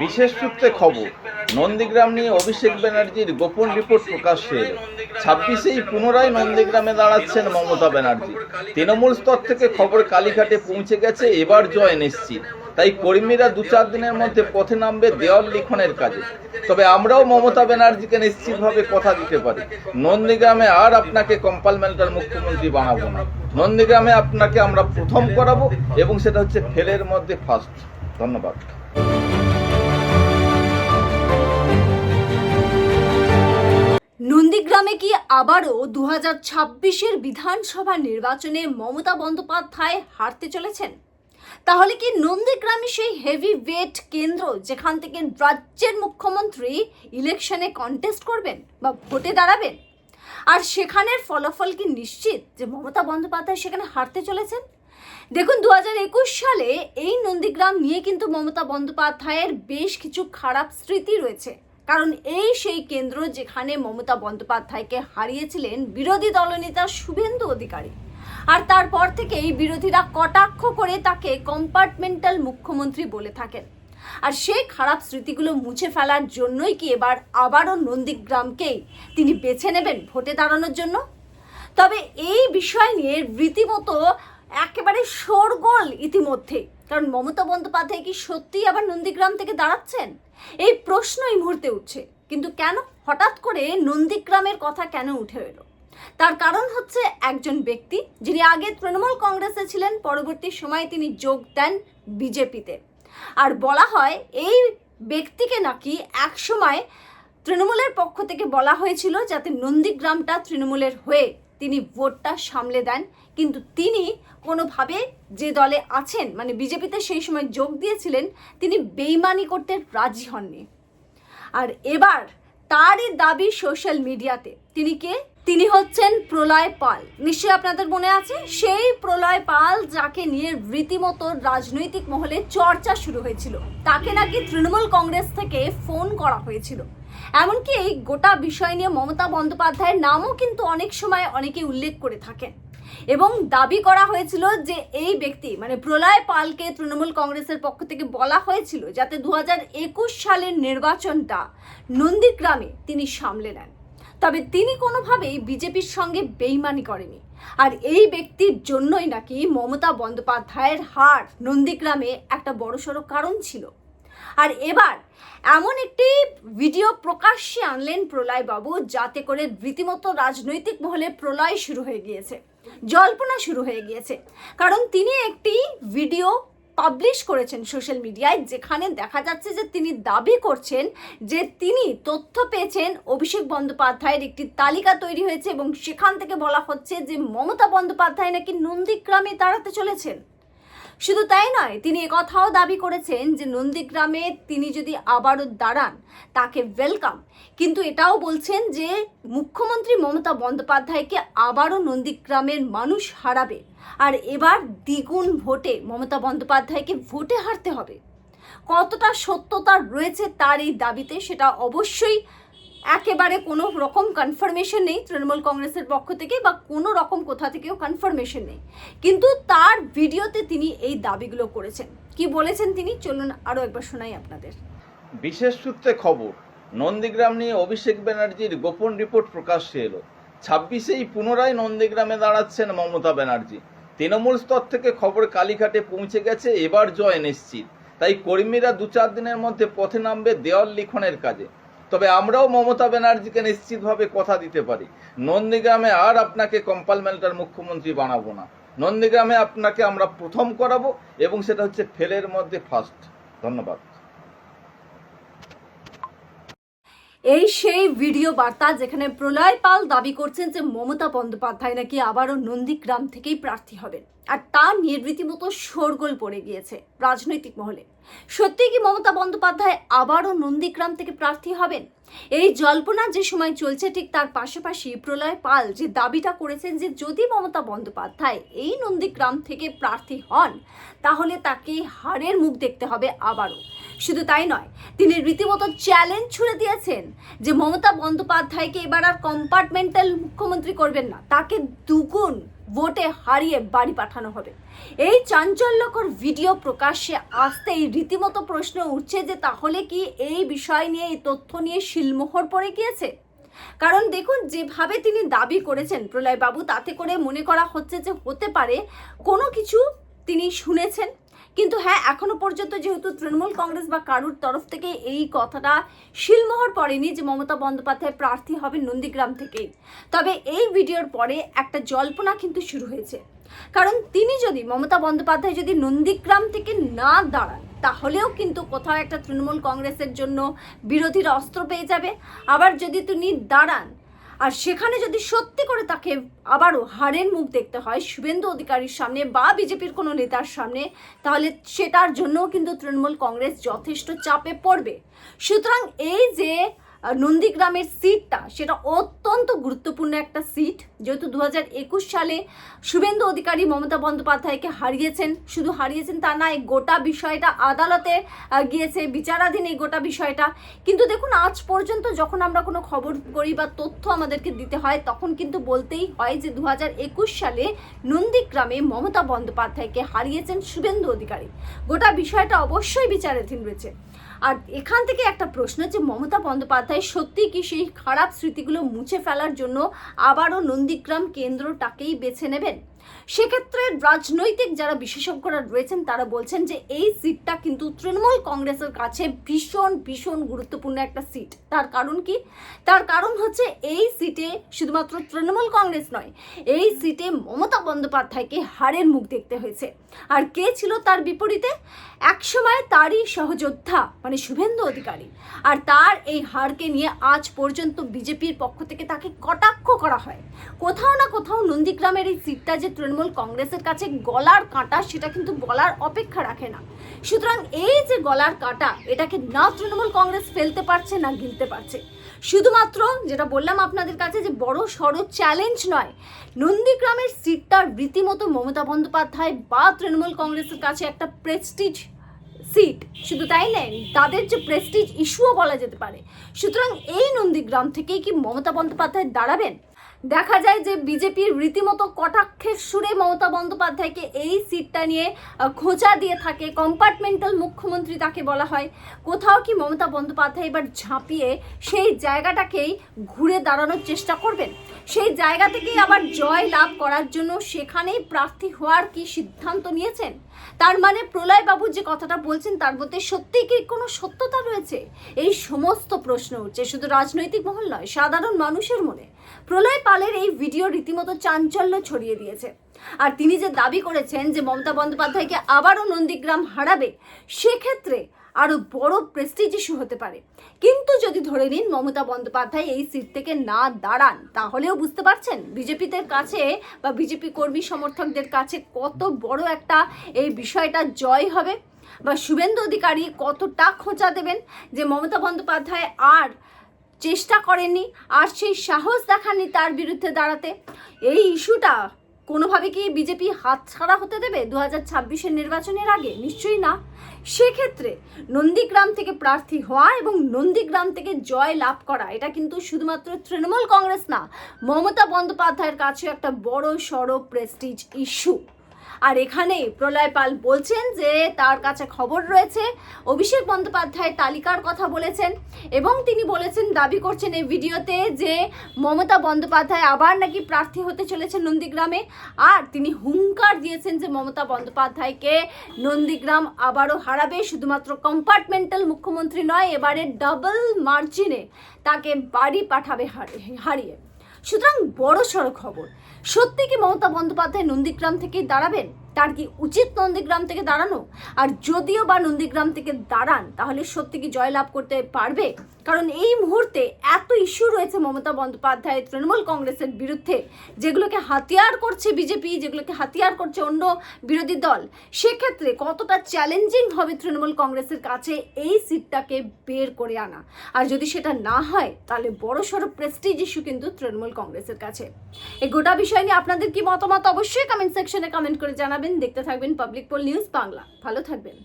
বিশেষ সূত্রে খবর, নন্দীগ্রাম নিয়ে অভিষেক ব্যানার্জির গোপন রিপোর্ট প্রকাশ্যে। এলো ছাব্বিশেই পুনরায় নন্দীগ্রামে দাঁড়াচ্ছেন মমতা ব্যানার্জি। তৃণমূল স্তর থেকে খবর কালীঘাটে পৌঁছে গেছে, এবার জয় নিশ্চিত। তাই কর্মীরা দু চার দিনের মধ্যে পথে নামবে দেওয়াল লিখনের কাজে। তবে আমরাও মমতা ব্যানার্জিকে নিশ্চিতভাবে কথা দিতে পারি। নন্দীগ্রামে আর আপনাকে কম্পালমেন্টাল মুখ্যমন্ত্রী বানাবো না। নন্দীগ্রামে আপনাকে আমরা প্রথম করাবো এবং সেটা হচ্ছে ফেলের মধ্যে ফার্স্ট ধন্যবাদ। নন্দীগ্রামে কি আবারও দু হাজার ছাব্বিশের বিধানসভা নির্বাচনে মমতা বন্দ্যোপাধ্যায় হারতে চলেছেন? তাহলে কি নন্দীগ্রামে সেই হেভি ওয়েট কেন্দ্র যেখান থেকে রাজ্যের মুখ্যমন্ত্রী ইলেকশনে কন্টেস্ট করবেন বা ভোটে দাঁড়াবেন? আর সেখানের ফলাফল কি নিশ্চিত যে মমতা বন্দ্যোপাধ্যায় সেখানে হারতে চলেছেন? দেখুন দু সালে এই নন্দীগ্রাম নিয়ে কিন্তু মমতা বন্দ্যোপাধ্যায়ের বেশ কিছু খারাপ স্মৃতি রয়েছে। কারণ এই সেই কেন্দ্র যেখানে মমতা বন্দ্যোপাধ্যায়কে হারিয়েছিলেন বিরোধী দলনেতা শুভেন্দু অধিকারী। আর তারপর থেকেই বিরোধীরা কটাক্ষ করে তাকে কম্পার্টমেন্টাল মুখ্যমন্ত্রী বলে থাকেন। আর সেই খারাপ স্মৃতিগুলো মুছে ফেলার জন্যই কি এবার আবারও নন্দীগ্রামকেই তিনি বেছে নেবেন ভোটে দাঁড়ানোর জন্য? তবে এই বিষয় নিয়ে রীতিমতো একেবারে শোরগোল ইতিমধ্যে কারণ মমতা বন্দ্যোপাধ্যায় কি সত্যিই আবার নন্দীগ্রাম থেকে দাঁড়াচ্ছেন? এই প্রশ্ন এই মুহূর্তে উঠছে। কিন্তু কেন? হঠাৎ করে নন্দীগ্রামের কথা কেন উঠে এলো? তার কারণ হচ্ছে একজন ব্যক্তি যিনি আগে তৃণমূল কংগ্রেসে ছিলেন, পরবর্তী সময়ে তিনি যোগ দেন বিজেপিতে। আর বলা হয় এই ব্যক্তিকে নাকি একসময় তৃণমূলের পক্ষ থেকে বলা হয়েছিল যাতে নন্দীগ্রামটা তৃণমূলের হয়ে তিনি ভোটটা সামলে দেন। কিন্তু তিনি কোনোভাবে যে দলে আছেন মানে বিজেপিতে সেই সময় যোগ দিয়েছিলেন, তিনি বেইমানি করতে রাজি হননি। আর এবার তারই দাবি সোশ্যাল মিডিয়াতে। তিনি কে? তিনি হচ্ছেন প্রলয় পাল। নিশ্চয়ই আপনাদের মনে আছে? সেই প্রলয় পাল যাকে নিয়ে রীতিমতো রাজনৈতিক মহলে চর্চা শুরু হয়েছিল। তাকে নাকি তৃণমূল কংগ্রেস থেকে ফোন করা হয়েছিল। এমনকি এই গোটা বিষয় নিয়ে মমতা বন্দ্যোপাধ্যায়ের নামও কিন্তু অনেক সময় অনেকে উল্লেখ করে থাকেন এবং দাবি করা হয়েছিল যে এই ব্যক্তি মানে প্রলয় পালকে তৃণমূল কংগ্রেসের পক্ষ থেকে বলা হয়েছিল যাতে দু সালের নির্বাচনটা নন্দীগ্রামে তিনি সামলে নেন। তবে তিনি কোনোভাবেই বিজেপির সঙ্গে বেইমানি করেনি আর এই ব্যক্তির জন্যই নাকি মমতা বন্দ্যোপাধ্যায়ের হার নন্দীগ্রামে একটা বড়সড় কারণ ছিল। আর এবার এমন একটি ভিডিও প্রকাশ্যে আনলেন প্রলয় বাবু যাতে করে রীতিমতো রাজনৈতিক মহলে প্রলয় শুরু হয়ে গিয়েছে, জল্পনা শুরু হয়ে গিয়েছে। কারণ তিনি একটি ভিডিও পাবলিশ করেছেন সোশ্যাল মিডিয়ায়, যেখানে দেখা যাচ্ছে যে তিনি দাবি করছেন যে তিনি তথ্য পেয়েছেন, অভিষেক বন্দ্যোপাধ্যায়ের একটি তালিকা তৈরি হয়েছে এবং সেখান থেকে বলা হচ্ছে যে মমতা বন্দ্যোপাধ্যায় নাকি নন্দীগ্রামে দাঁড়াতে চলেছেন। শুধু তাই নয়, তিনি কথাও দাবি করেছেন যে নন্দীগ্রামে তিনি যদি আবারও দাঁড়ান, তাকে ওয়েলকাম কিন্তু এটাও বলছেন যে মুখ্যমন্ত্রী মমতা বন্দ্যোপাধ্যায়কে আবারও নন্দীগ্রামের মানুষ হারাবে। আর এবার দ্বিগুণ ভোটে মমতা বন্দ্যোপাধ্যায়কে ভোটে হারতে হবে। কতটা সত্যতা রয়েছে তার এই দাবিতে, সেটা অবশ্যই একেবারে কোনো রকম কনফার্মেশন নেই তৃণমূল কংগ্রেসের পক্ষ থেকে বা কোনো রকম কোথা থেকেও কনফার্মেশন নেই। কিন্তু তার ভিডিওতে তিনি এই দাবিগুলো করেছেন। কি বলেছেন তিনি? চলুন আরও একবার শোনাই আপনাদের। বিশেষ সূত্রে খবর, নন্দীগ্রাম নিয়ে অভিষেক ব্যানার্জির গোপন রিপোর্ট প্রকাশ্যে এলো। ছাব্বিশেই পুনরায় নন্দীগ্রামে দাঁড়াচ্ছেন মমতা ব্যানার্জি। তৃণমূল স্তর থেকে খবর কালীঘাটে পৌঁছে গেছে, এবার জয় নিশ্চিত। তাই কর্মীরা দু চার দিনের মধ্যে পথে নামবে দেওয়াল লিখনের কাজে। তবে আমরাও মমতা ব্যানার্জিকে নিশ্চিতভাবে কথা দিতে পারি। নন্দীগ্রামে আর আপনাকে কম্পালমেন্টাল মুখ্যমন্ত্রী বানাবো না। নন্দীগ্রামে আপনাকে আমরা প্রথম করাবো এবং সেটা হচ্ছে ফেলের মধ্যে ফার্স্ট ধন্যবাদ। এই সেই ভিডিও বার্তা যেখানে প্রলয় পাল দাবি করছেন যে মমতা বন্দ্যোপাধ্যায় নাকি আবারও নন্দীগ্রাম থেকেই প্রার্থী হবেন। আর তা নিয়ে রীতিমতো শোরগোল পড়ে গিয়েছে রাজনৈতিক মহলে। সত্যি কি মমতা বন্দ্যোপাধ্যায় আবারও নন্দীগ্রাম থেকে প্রার্থী হবেন? এই জল্পনা যে সময় চলছে ঠিক তার পাশাপাশি প্রলয় পাল যে দাবিটা করেছেন যে যদি মমতা বন্দ্যোপাধ্যায় এই নন্দীগ্রাম থেকে প্রার্থী হন, তাহলে তাকে হারের মুখ দেখতে হবে আবারও। শুধু তাই নয়, তিনি রীতিমতো চ্যালেঞ্জ ছুড়ে দিয়েছেন যে মমতা বন্দ্যোপাধ্যায়কে এবার আর কম্পার্টমেন্টাল মুখ্যমন্ত্রী করবেন না, তাকে দুগুণ ভোটে হারিয়ে বাড়ি পাঠানো হবে। এই চাঞ্চল্যকর ভিডিও প্রকাশ্যে আসতেই রীতিমতো প্রশ্ন উঠছে যে তাহলে কি এই বিষয় নিয়ে, এই তথ্য নিয়ে শিলমোহর পড়ে গিয়েছে? কারণ দেখুন, যেভাবে তিনি দাবি করেছেন প্রলয়বাবু, তাতে করে মনে করা হচ্ছে যে হতে পারে কোনো কিছু তিনি শুনেছেন। কিন্তু হ্যাঁ এখনও পর্যন্ত যেহেতু তৃণমূল কংগ্রেস বা কারুর তরফ থেকে এই কথাটা শিলমোহর পড়েনি যে মমতা বন্দ্যোপাধ্যায় প্রার্থী হবে নন্দীগ্রাম থেকেই। তবে এই ভিডিওর পরে একটা জল্পনা কিন্তু শুরু হয়েছে। কারণ তিনি যদি, মমতা বন্দ্যোপাধ্যায় যদি নন্দীগ্রাম থেকে না দাঁড়ান, তাহলেও কিন্তু কোথাও একটা তৃণমূল কংগ্রেসের জন্য বিরোধীর অস্ত্র পেয়ে যাবে। আবার যদি তিনি দাঁড়ান আর সেখানে যদি সত্যি করে তাকে আবারও হারের মুখ দেখতে হয় শুভেন্দু অধিকারীর সামনে বা বিজেপির কোনো নেতার সামনে, তাহলে সেটার জন্যও কিন্তু তৃণমূল কংগ্রেস যথেষ্ট চাপে পড়বে। সুতরাং এই যে নন্দীগ্রামের সিটটা, সেটা অত্যন্ত গুরুত্বপূর্ণ একটা সিট। যেহেতু দু সালে শুভেন্দু অধিকারী মমতা বন্দ্যোপাধ্যায়কে হারিয়েছেন, শুধু হারিয়েছেন তা না এই গোটা বিষয়টা আদালতে গিয়েছে, বিচারাধীন এই গোটা বিষয়টা। কিন্তু দেখুন, আজ পর্যন্ত যখন আমরা কোনো খবর করি বা তথ্য আমাদেরকে দিতে হয়, তখন কিন্তু বলতেই হয় যে দু সালে নন্দীগ্রামে মমতা বন্দ্যোপাধ্যায়কে হারিয়েছেন শুভেন্দু অধিকারী। গোটা বিষয়টা অবশ্যই বিচারাধীন রয়েছে। আর এখান থেকে একটা প্রশ্ন যে মমতা বন্দ্যোপাধ্যায় সত্যি কি সেই খারাপ স্মৃতিগুলো মুছে ফেলার জন্য আবারও নন্দীগ্রাম কেন্দ্রটাকেই বেছে নেবেন? সেক্ষেত্রে রাজনৈতিক যারা বিশেষজ্ঞরা রয়েছেন, তারা বলছেন যে এই সিটটা কিন্তু তৃণমূল কংগ্রেসের কাছে ভীষণ ভীষণ গুরুত্বপূর্ণ একটা সিট। তার কারণ কি? তার কারণ হচ্ছে এই সিটে শুধুমাত্র তৃণমূল কংগ্রেস নয়, এই সিটে মমতা বন্দ্যোপাধ্যায়কে হারের মুখ দেখতে হয়েছে। আর কে ছিল তার বিপরীতে? একসময় তারই সহযোদ্ধা মানে শুভেন্দু অধিকারী। আর তার এই হারকে নিয়ে আজ পর্যন্ত বিজেপির পক্ষ থেকে তাকে কটাক্ষ করা হয়। কোথাও না কোথাও নন্দীগ্রামের এই সিটটা যে তৃণমূল কংগ্রেসের কাছে গলার কাঁটা, সেটা কিন্তু বলার অপেক্ষা রাখে না। সুতরাং এই যে গলার কাঁটা, এটাকে না তৃণমূল কংগ্রেস ফেলতে পারছে, না গিলতে পারছে। শুধুমাত্র যেটা বললাম আপনাদের কাছে যে বড় সড়ো চ্যালেঞ্জ নয়, নন্দীগ্রামের সিটটা রীতিমতো মমতা বন্দ্যোপাধ্যায় বা তৃণমূল কংগ্রেসের কাছে একটা প্রেস্টিজ সিট শুধু তাই নেই তাদের যে প্রেস্টিজ ইস্যুও বলা যেতে পারে। সুতরাং এই নন্দীগ্রাম থেকেই কি মমতা বন্দ্যোপাধ্যায় দাঁড়াবেন? দেখা যায় যে বিজেপির রীতিমতো কটাক্ষের সুরে মমতা বন্দ্যোপাধ্যায়কে এই সিটটা নিয়ে খোঁচা দিয়ে থাকে। কম্পার্টমেন্টাল মুখ্যমন্ত্রী তাকে বলা হয়। কোথাও কি মমতা বন্দ্যোপাধ্যায় এবার ঝাঁপিয়ে সেই জায়গাটাকেই ঘুরে দাঁড়ানোর চেষ্টা করবেন? সেই জায়গা থেকেই আবার জয় লাভ করার জন্য সেখানেই প্রার্থী হওয়ার কি সিদ্ধান্ত নিয়েছেন? তার মানে প্রলয়বাবু যে কথাটা বলছেন, তার মধ্যে সত্যি কি কোনো সত্যতা রয়েছে? এই সমস্ত প্রশ্ন উঠছে। শুধু রাজনৈতিক মহল নয়, সাধারণ মানুষের মনে। প্রলয় পালের এই ভিডিও রীতিমতো চাঞ্চল্য ছড়িয়ে দিয়েছে। আর তিনি যে দাবি করেছেন যে মমতা বন্দ্যোপাধ্যায়কে আবারও নন্দীগ্রাম হারাবে, সেক্ষেত্রে আরও বড় প্রেস্টিজ ইস্যু হতে পারে। কিন্তু যদি ধরে নিন মমতা বন্দ্যোপাধ্যায় এই সিট থেকে না দাঁড়ান, তাহলেও বুঝতে পারছেন বিজেপিদের কাছে বা বিজেপি কর্মী সমর্থকদের কাছে কত বড় একটা এই বিষয়টা জয় হবে। বা শুভেন্দু অধিকারী কতটা খোঁচা দেবেন যে মমতা বন্দ্যোপাধ্যায় আর চেষ্টা করেননি, আর সেই সাহস দেখাননি তার বিরুদ্ধে দাঁড়াতে। এই ইস্যুটা কোনোভাবে কি বিজেপি হাতছাড়া হতে দেবে? দু হাজার ছাব্বিশের নির্বাচনের আগে? নিশ্চয়ই না। সেক্ষেত্রে নন্দীগ্রাম থেকে প্রার্থী হওয়া এবং নন্দীগ্রাম থেকে জয় লাভ করা, এটা কিন্তু শুধুমাত্র তৃণমূল কংগ্রেস না, মমতা বন্দ্যোপাধ্যায়ের কাছে একটা বড় সড়ো প্রেস্টিজ ইস্যু আর এখানে প্রলয় পাল বলছেন যে তার কাছে খবর রয়েছে। অভিষেক বন্দ্যোপাধ্যায় তালিকার কথা বলেছেন এবং তিনি বলেছেন, দাবি করছেন এই ভিডিওতে যে মমতা বন্দ্যোপাধ্যায় আবার নাকি প্রার্থী হতে চলেছেন নন্দীগ্রামে। আর তিনি হুঙ্কার দিয়েছেন যে মমতা বন্দ্যোপাধ্যায়কে নন্দীগ্রাম আবারও হারাবে। শুধুমাত্র কম্পার্টমেন্টাল মুখ্যমন্ত্রী নয় এবারে ডাবল মার্জিনে তাকে বাড়ি পাঠাবে হারি- হারিয়ে। সুতরাং বড় সড় খবর। সত্যি কি মমতা বন্দ্যোপাধ্যায় নন্দীগ্রাম থেকেই দাঁড়াবেন? তার কি উচিত নন্দীগ্রাম থেকে দাঁড়ানো? আর যদিও বা নন্দীগ্রাম থেকে দাঁড়ান, তাহলে সত্যি কি জয়লাভ করতে পারবে? কারণ এই মুহূর্তে এত ইস্যু রয়েছে মমতা বন্দ্যোপাধ্যায়, তৃণমূল কংগ্রেসের বিরুদ্ধে, যেগুলোকে হাতিয়ার করছে বিজেপি, যেগুলোকে হাতিয়ার করছে অন্য বিরোধী দল। সেক্ষেত্রে কতটা চ্যালেঞ্জিং হবে তৃণমূল কংগ্রেসের কাছে এই সিটটাকে বের করে আনা? আর যদি সেটা না হয়, তাহলে বড় সড়ো প্রেস্টিজ ইস্যু কিন্তু তৃণমূল কংগ্রেসের কাছে। এই গোটা বিষয় নিয়ে আপনাদের কি মতামত? অবশ্যই কমেন্ট সেকশনে কমেন্ট করে জানাবেন। দেখতে থাকবেন পাবলিক পোল নিউজ বাংলা ভালো থাকবেন।